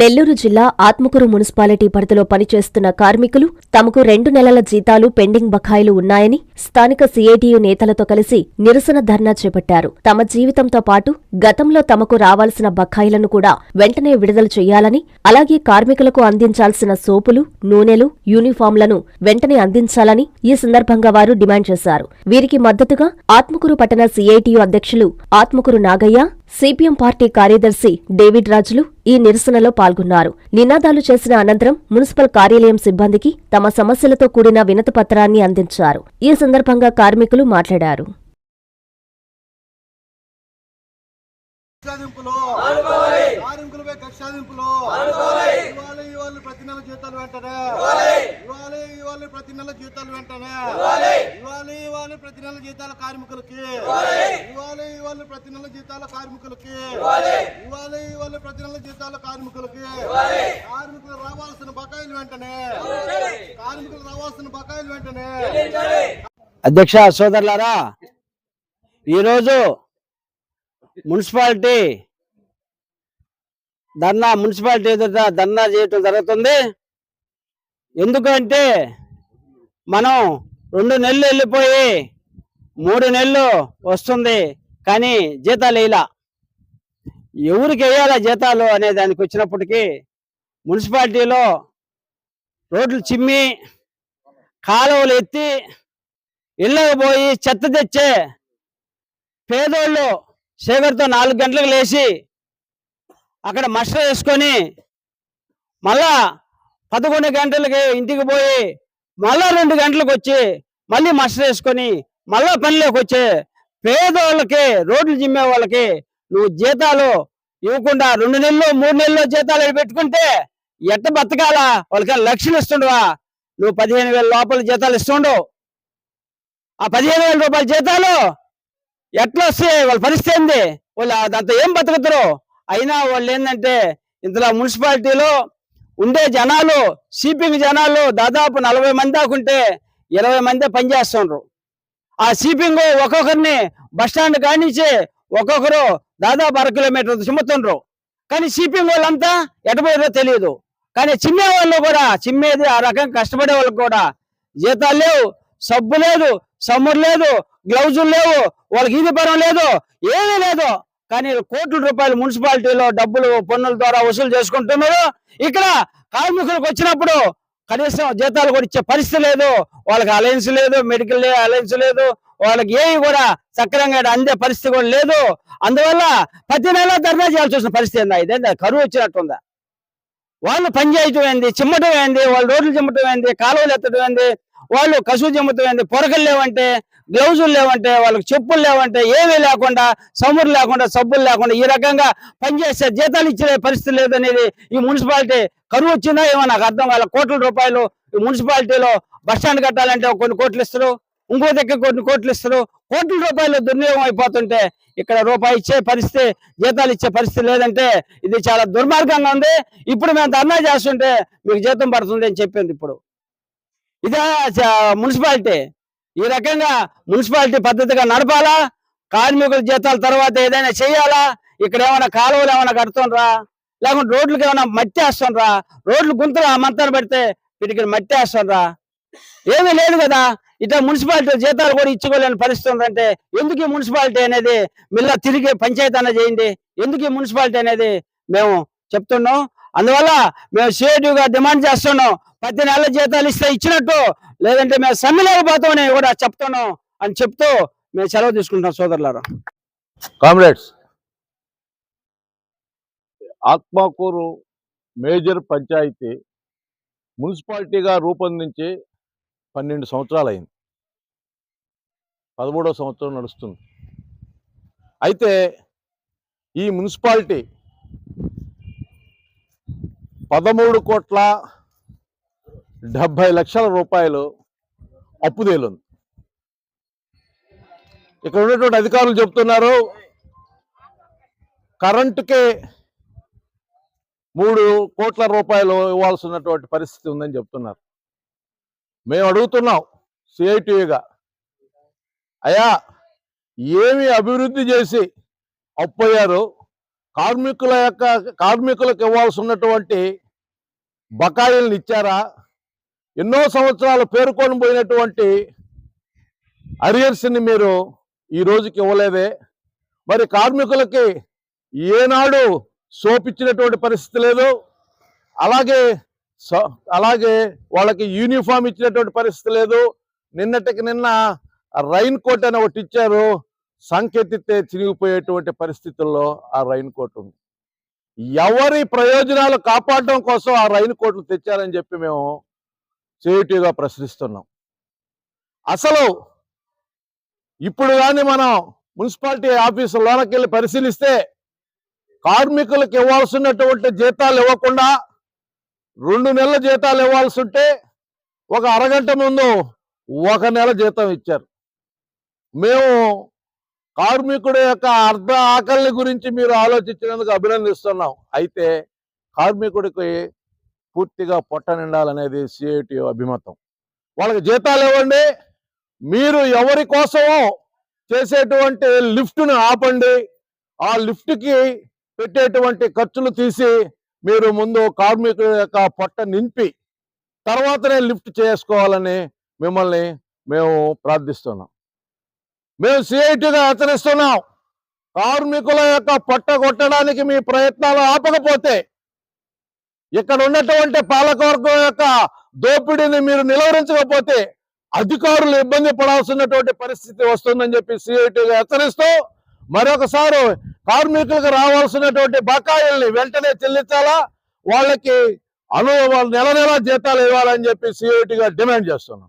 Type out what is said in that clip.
నెల్లూరు జిల్లా ఆత్మకూరు మున్సిపాలిటీ పరిధిలో పనిచేస్తున్న కార్మికులు తమకు రెండు నెలల జీతాలు పెండింగ్ బకాయిలు ఉన్నాయని స్థానిక సీఐటియు నేతలతో కలిసి నిరసన ధర్నా చేపట్టారు. తమ జీవితంతో పాటు గతంలో తమకు రావాల్సిన బకాయిలను కూడా వెంటనే విడుదల చేయాలని అలాగే కార్మికులకు అందించాల్సిన సోపులు నూనెలు యూనిఫామ్లను వెంటనే అందించాలని ఈ సందర్భంగా వారు డిమాండ్ చేశారు. వీరికి మద్దతుగా ఆత్మకూరు పట్టణ సీఐటియు అధ్యక్షులు ఆత్మకూరు నాగయ్య సిపిఎం పార్టీ కార్యదర్శి డేవిడ్ రాజులు ఈ నిరసనలో పాల్గొన్నారు. నినాదాలు చేసిన అనంతరం మున్సిపల్ కార్యాలయం సిబ్బందికి తమ సమస్యలతో కూడిన వినతిపత్రాన్ని అందించారు. ఈ సందర్భంగా కార్మికులు మాట్లాడారు సాధింపులు కార్మికులపై కక్ష సాధింపులు ఇవ్వాలి ఇవ్వాలి ప్రతి నెల జీతాలు వెంటనే ఇవ్వాలి ఇవ్వాలి ప్రతి నెల జీతాలు వెంటనే. ఇవ్వాలి. ఇవ్వాలి ప్రతి నెల జీతాల కార్మికులకి. ఇవ్వాలి. ఇవ్వాలి ప్రతి నెల జీతాల కార్మికులకి. ఇవ్వాలి. ఇవ్వాలి ప్రతి నెల జీతాల కార్మికులకి. కార్మికులు రావాల్సిన బకాయిలు వెంటనే. కార్మికులు రావాల్సిన బకాయిలు వెంటనే. అధ్యక్ష సోదరులారా ఈరోజు మున్సిపాలిటీ ధర్నా మున్సిపాలిటీ ఎదుట ధర్నా చేయటం జరుగుతుంది. ఎందుకంటే మనం రెండు నెలలు వెళ్ళిపోయి మూడు నెలలు వస్తుంది. కానీ జీతాలు వేయలా. ఎవరికి వేయాలా జీతాలు అనే దానికి వచ్చినప్పటికీ మున్సిపాలిటీలో రోడ్లు చిమ్మి కాలువలు ఎత్తి ఇళ్ళకి పోయి చెత్త తెచ్చే పేదోళ్ళు శేఖర్తో నాలుగు గంటలకు లేచి అక్కడ మస్ట వేసుకొని మళ్ళా పదకొండు గంటలకి ఇంటికి పోయి మళ్ళా రెండు గంటలకు వచ్చి మళ్ళీ మస్ట వేసుకొని మళ్ళా పనిలోకి వచ్చే పేదవాళ్ళకి రోడ్లు జిమ్మే వాళ్ళకి నువ్వు జీతాలు ఇవ్వకుండా రెండు నెలలు మూడు నెలలు జీతాలు పెట్టుకుంటే ఎట్ట బతకాలా? వాళ్ళకి లక్షలు ఇస్తుండవా? నువ్వు పదిహేను వేల లోపల జీతాలు ఇస్తుండవు. ఆ పదిహేను వేల రూపాయల జీతాలు ఎట్లా వస్తాయి? వాళ్ళ పరిస్థితి ఏంది? వాళ్ళు దాంతో ఏం బతుకుతారు? అయినా వాళ్ళు ఏంటంటే ఇంతలో మున్సిపాలిటీలో ఉండే జనాలు సీపింగ్ జనాలు దాదాపు నలభై మంది దాకుంటే ఇరవై మందే పనిచేస్తుండ్రు ఆ సీపింగ్ ఒక్కొక్కరిని బస్టాండ్ కానించి ఒక్కొక్కరు దాదాపు అర కిలోమీటర్ చిమ్ముతుండ్రు. కానీ సీపింగ్ వాళ్ళంతా ఎటపోయారో తెలియదు కానీ చిమ్మే వాళ్ళు కూడా చిమ్మేది ఆ రకం కష్టపడే వాళ్ళకి కూడా జీతాలు లేవు సబ్బు లేదు సమ్మురు లేదు గ్లౌజులు లేవు వాళ్ళకి ఇది పరం లేదు ఏమీ లేదు. కానీ కోట్ల రూపాయలు మున్సిపాలిటీలో డబ్బులు పన్నుల ద్వారా వసూలు చేసుకుంటున్నారు. ఇక్కడ కార్మికులకు వచ్చినప్పుడు కనీసం జీతాలు కూడా ఇచ్చే పరిస్థితి లేదు. వాళ్ళకి అలయన్స్ లేదు మెడికల్ అలయన్స్ లేదు. వాళ్ళకి ఏవి కూడా సక్రమంగా అందే పరిస్థితి కూడా లేదు. అందువల్ల ప్రతి నెల ధర్నా చేయాల్సి వచ్చిన పరిస్థితి ఏందా? ఇదేందా? కరువు వచ్చినట్టుందా? వాళ్ళు పనిచేయటం ఏంది? చిమ్మటం ఏంది? వాళ్ళు రోడ్లు చిమ్మటం ఏంది? కాలువలు ఎత్తడం ఏంది? వాళ్ళు కసువు చిమ్మటం ఏంది? పొరకలు లేవంటే గ్లౌజులు లేవంటే వాళ్ళకి చెప్పులు లేవంటే ఏమీ లేకుండా సమురు లేకుండా సబ్బులు లేకుండా ఈ రకంగా పనిచేసే జీతాలు ఇచ్చే పరిస్థితి లేదనేది ఈ మున్సిపాలిటీ. కరువు వచ్చిందా ఏమో నాకు అర్థం కాల. కోట్ల రూపాయలు ఈ మున్సిపాలిటీలో బస్ స్టాండ్ కట్టాలంటే కొన్ని కోట్లు ఇస్తారు. ఇంకో దగ్గర కొన్ని కోట్లు ఇస్తారు. కోట్ల రూపాయలు దుర్వినియోగం అయిపోతుంటే ఇక్కడ రూపాయి ఇచ్చే పరిస్థితి జీతాలు ఇచ్చే పరిస్థితి లేదంటే ఇది చాలా దుర్మార్గంగా ఉంది. ఇప్పుడు మేము ధర్నా చేస్తుంటే మీకు జీతం పడుతుంది అని చెప్పింది ఇప్పుడు. ఇదే మున్సిపాలిటీ. ఈ రకంగా మున్సిపాలిటీ పద్ధతిగా నడపాలా? కార్మికుల జీతాల తర్వాత ఏదైనా చేయాలా? ఇక్కడ ఏమైనా కాలువలు ఏమైనా కడుతుండ్రా? లేకుంటే రోడ్లకు ఏమైనా మట్టి వేస్తుండ్రా? రోడ్లు గుంతలు ఆ మంతాన్ని పెడితే వీటికి మట్టి వేస్తుండ్రా? ఏమీ లేదు కదా. ఇట్లా మున్సిపాలిటీ జీతాలు కూడా ఇచ్చుకోలేని పరిస్థితి ఉందంటే ఎందుకు ఈ మున్సిపాలిటీ అనేది మిల్ల తిరిగి పంచాయతీ అన్న చేయండి? ఎందుకు ఈ మున్సిపాలిటీ అనేది మేము చెప్తున్నాం? అందువల్ల మేము CITU డిమాండ్ చేస్తున్నాం. పది నెలల జీతాలు ఇస్తే ఇచ్చినట్టు లేదంటే మేము సమ్మెలేకపోతామని కూడా చెప్తున్నాం అని చెప్తూ మేము సెలవు తీసుకుంటాం సోదరులారా. కామ్రేడ్స్ ఆత్మకూరు మేజర్ పంచాయతీ మున్సిపాలిటీగా రూపొందించి పన్నెండు సంవత్సరాలు అయింది పదమూడో సంవత్సరం నడుస్తుంది. అయితే ఈ మున్సిపాలిటీ పదమూడు కోట్ల డెబ్భై లక్షల రూపాయలు అప్పు తేలుంది. ఇక్కడ ఉన్నటువంటి అధికారులు చెప్తున్నారు కరెంటుకే మూడు కోట్ల రూపాయలు ఇవ్వాల్సినటువంటి పరిస్థితి ఉందని చెప్తున్నారు. మేము అడుగుతున్నాం సిఐటిగా అయ్యా ఏమి అభివృద్ధి చేసి అప్పయ్యారు కార్మికుల యొక్క కార్మికులకు ఇవ్వాల్సి ఉన్నటువంటి బకాయిల్ని ఇచ్చారా? ఎన్నో సంవత్సరాలు పేర్కొని పోయినటువంటి అరియర్స్ని మీరు ఈ రోజుకి ఇవ్వలేదే. మరి కార్మికులకి ఏనాడు సోపిచ్చినటువంటి పరిస్థితి లేదు. అలాగే అలాగే వాళ్ళకి యూనిఫామ్ ఇచ్చినటువంటి పరిస్థితి లేదు. నిన్నటికి నిన్న రైన్ కోట్ అని ఒకటి ఇచ్చారు. సంకెత్తితే చినిగిపోయేటువంటి పరిస్థితుల్లో ఆ రైన్ కోట్ ఉంది. ఎవరి ప్రయోజనాలు కాపాడడం కోసం ఆ రైలు కోట్లు తెచ్చారని చెప్పి మేము చేయుటిగా ప్రశ్నిస్తున్నాం. అసలు ఇప్పుడు కానీ మనం మున్సిపాలిటీ ఆఫీసు లోనకి వెళ్ళి పరిశీలిస్తే కార్మికులకు ఇవ్వాల్సినటువంటి జీతాలు ఇవ్వకుండా రెండు నెలల జీతాలు ఇవ్వాల్సి ఉంటే ఒక అరగంట ముందు ఒక నెల జీతం ఇచ్చారు. మేము కార్మికుడి యొక్క అర్ధ ఆకలిని గురించి మీరు ఆలోచించినందుకు అభినందిస్తున్నాం. అయితే కార్మికుడికి పూర్తిగా పొట్ట నిండాలనేది సిఐటి అభిమతం. వాళ్ళకి జీతాలు ఇవ్వండి. మీరు ఎవరి కోసమో చేసేటువంటి లిఫ్ట్ను ఆపండి. ఆ లిఫ్ట్కి పెట్టేటువంటి ఖర్చులు తీసి మీరు ముందు కార్మికుల యొక్క పొట్ట నింపి తర్వాతనే లిఫ్ట్ చేసుకోవాలని మిమ్మల్ని మేము ప్రార్థిస్తున్నాం. మేము సిఐటిగా హెచ్చరిస్తున్నాం కార్మికుల యొక్క పొట్ట కొట్టడానికి మీ ప్రయత్నాలు ఆపకపోతే ఇక్కడ ఉన్నటువంటి పాలకవర్గం యొక్క దోపిడీని మీరు నిలవరించకపోతే అధికారులు ఇబ్బంది పడాల్సినటువంటి పరిస్థితి వస్తుందని చెప్పి సిఐటిగా హెచ్చరిస్తూ మరొకసారి కార్మికులకు రావాల్సినటువంటి బకాయిల్ని వెంటనే చెల్లించాలా? వాళ్ళకి అను నెల నెల జీతాలు ఇవ్వాలని చెప్పి సిఐటిగా డిమాండ్ చేస్తున్నాం.